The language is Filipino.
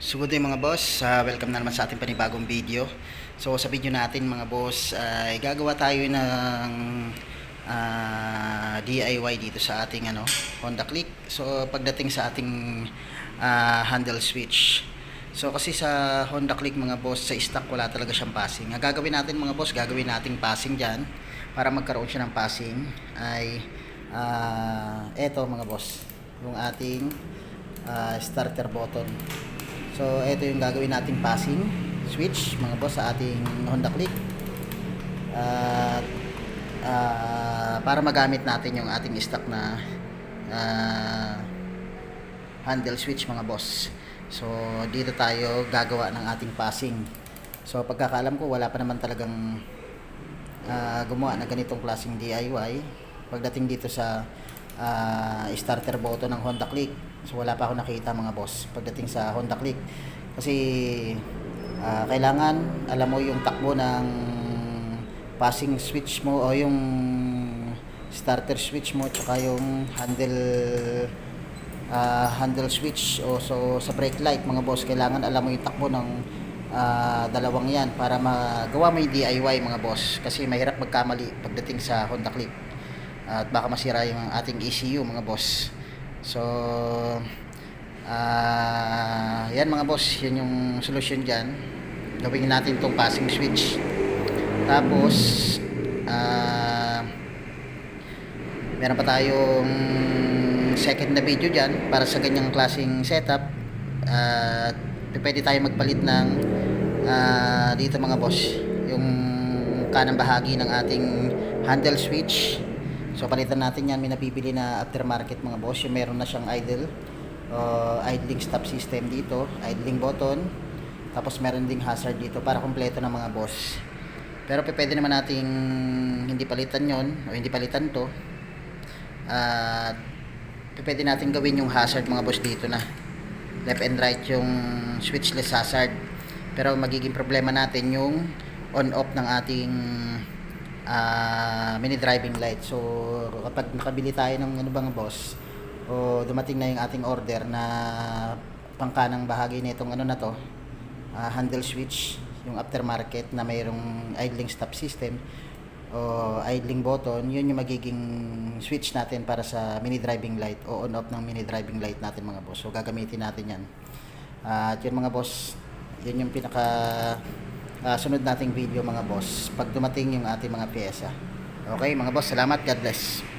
So good day mga boss, Ah, welcome na naman sa ating panibagong video. So sa video natin mga boss, ay gagawa tayo ng ah, DIY dito sa ating ano, Honda Click. So pagdating sa ating ah, handle switch. So kasi sa Honda Click mga boss, sa stock wala talaga siyang passing. Ang gagawin natin mga boss, gagawin nating passing dyan para magkaroon siya ng passing ay ah, eto mga boss, yung ating ah, starter button. So, ito yung gagawin nating passing switch, mga boss, sa ating Honda Click. At ah, para magamit natin yung ating stock na ah, handle switch, mga boss. So, dito tayo gagawa ng ating passing. So, pagkakaalam ko, wala pa naman talagang ah, gumawa ng ganitong klaseng DIY. Pagdating dito sa ah, starter button ng Honda Click, so wala pa ako nakita mga boss pagdating sa Honda Click. Kasi ah, kailangan alam mo yung takbo ng passing switch mo o yung starter switch mo tsaka yung handle ah, handle switch. O so sa brake light mga boss kailangan alam mo yung takbo ng ah, dalawang yan para magawa mo yung DIY mga boss. Kasi mahirap magkamali pagdating sa Honda Click at baka masira yung ating ECU mga boss. So ah yan mga boss yan yung solusyon dyan. Gawin natin tong passing switch. Tapos ah meron pa tayong second na video dyan para sa ganyang klaseng setup. At pwede tayo magpalit ng ah, dito mga boss yung kanang bahagi ng ating handle switch so palitan natin yan. May napipili na aftermarket mga boss. Yung meron na siyang idle uh, idling stop system dito idling button. Tapos meron ding hazard dito para kumpleto ng mga boss. Pero pe- pwede naman nating hindi palitan yon o hindi palitan to. At pe- pwede natin gawin yung hazard mga boss dito na. Left and right yung switchless hazard. Pero magiging problema natin yung on off ng ating ah, mini driving light so kapag nakabili tayo ng ano bang boss o dumating na yung ating order na pangkanang bahagi nitong ano na to ah, handle switch yung aftermarket na mayroong idling stop system o idling button, yun yung magiging switch natin para sa mini driving light o on off ng mini driving light natin mga boss. So gagamitin natin yan. Ah, at yun mga boss, yun yung pinaka ah, sunod nating video mga boss pag dumating yung ating mga pyesa. Okay mga boss, salamat. God bless.